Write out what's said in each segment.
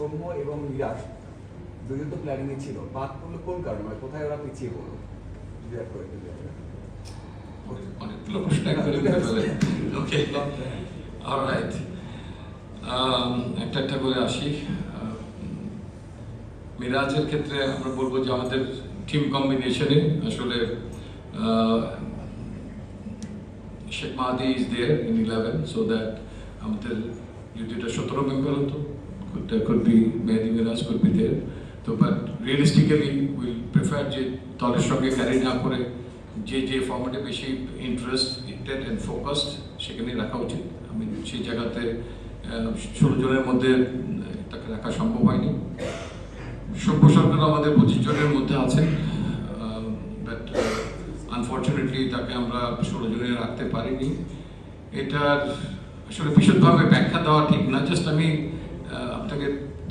সৌম্য এবং নিরাশ। দুজন তো প্ল্যানিং ছিল। বাদ পড়ল কোন কারণে? মানে কোথায় ওরা পিছিয়ে পড়ল? অনেকগুলো প্রশ্ন Um, একটা একটা করে আসি। মিরাজের ক্ষেত্রে আমরা বলব যে আমাদের টিম কম্বিনেশনে আসলে আহ, Sheikh Mahedi is there in eleven so that আমাদের যদি এটা সতেরো মেম্বার হতো। Could be Mehedi Miraz could be there তো বাট রিয়েলিস্টিক্যালি উইল প্রেফার যে দলের সঙ্গে ক্যারি না করে যে যে ফর্মেটে বেশি ইন্টারেস্ট ইন্টেন্ট অ্যান্ড ফোকাসড সেখানে রাখা উচিত। আমি সেই জায়গাতে ষোলো জনের মধ্যে তাকে রাখা সম্ভব হয়নি। সভ্য সরকার আমাদের পঁচিশ জনের মধ্যে আছেন। বাট আনফর্চুনেটলি তাকে আমরা ষোলো জনে রাখতে পারিনি। এটার আসলে বিশদভাবে ব্যাখ্যা দেওয়া ঠিক না। জাস্ট আমি আপনাকে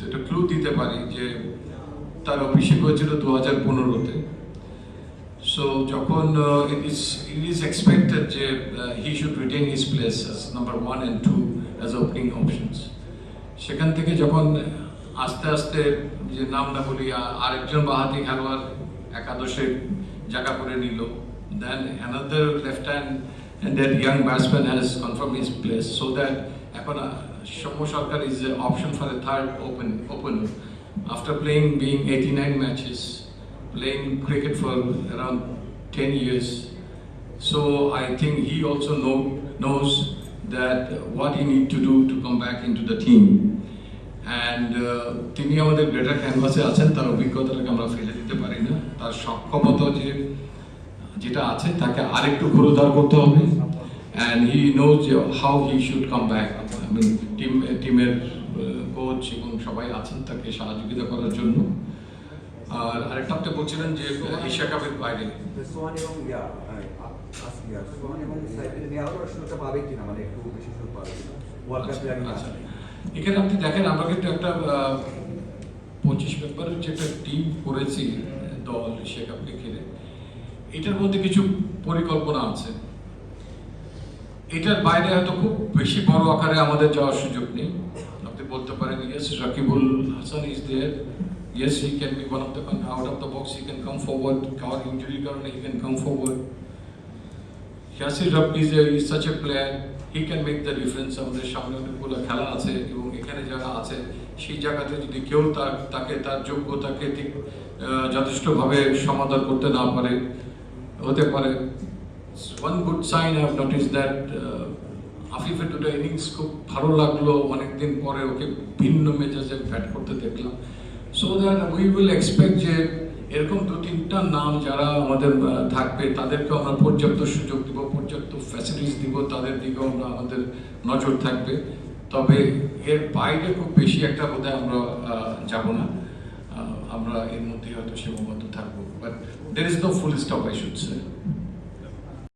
একটা ক্লু দিতে পারি যে তার অভিষেক হয়েছিল দু হাজার পনেরোতে। সো যখন it is it is expected যে he should retain his place number one and two as opening options সেখান থেকে যখন আস্তে আস্তে যে নাম না বলি আরেকজন বাহাতি খেলোয়াড় একাদশে জায়গা করে নিল। Then another left hand and that young batsman has confirm his place so that এখন Soumya Sarkar is option for a third open opener after playing being eighty nine matches playing cricket for around 10 years. So I think he also know, knows that what he need to do to come back into the team. And uh, তিনি আমাদের greater ক্যানভাসে আছেন তার অভিজ্ঞতাটাকে আমরা ফেলে দিতে পারি না তার সক্ষমতা যে যেটা আছে তাকে আরেকটু পুরোধার করতে হবে and he knows how he should come back I mean team টিমের কোচ এবং সবাই আছেন তাকে সহযোগিতা করার জন্য। আর আরেকটা আপনি বলছিলেন যে এশিয়া কাপের বাইরে। মানে আচ্ছা, আছে এখানে আপনি দেখেন আমরা কিন্তু একটা পঁচিশ মেম্বারের যে একটা টিম করেছি দল এশিয়া কাপকে ঘিরে। এটার মধ্যে কিছু পরিকল্পনা আছে। এটার বাইরে হয়তো খুব বেশি বড় আকারে আমাদের যাওয়ার সুযোগ নেই। আপনি বলতে পারেন yes Rakibul Hasan is there yes he can be one of the out of the box he can come forward কার ইঞ্জুরির কারণে he can come forward Yasir Rabbi is is such a player he can make the difference আমাদের সামনে অনেকগুলো খেলা আছে এবং এখানে যারা আছে, সেই জায়গাতে যদি কেউ তার তাকে, তার যোগ্যতাকে ঠিক যথেষ্টভাবে সমাধান করতে না পারে, হতে পারে one good sign I have notice that আফিফের দুটো ইনিংস খুব ভালো লাগল, অনেকদিন পরে ওকে ভিন্ন মেজাজে ব্যাট করতে দেখলাম। So that we will expect যে এরকম দু তিনটা নাম যারা আমাদের থাকবে তাদেরকে আমরা পর্যাপ্ত সুযোগ দিব, পর্যাপ্ত ফ্যাসিলিটিস দিব, তাদের দিকেও আমরা আমাদের নজর থাকবে। তবে এর বাইরে খুব বেশি একটা বোধহয় আমরা যাব না। আমরা এর মধ্যে হয়তো সীমাবদ্ধ থাকব। But there is no full stop I should say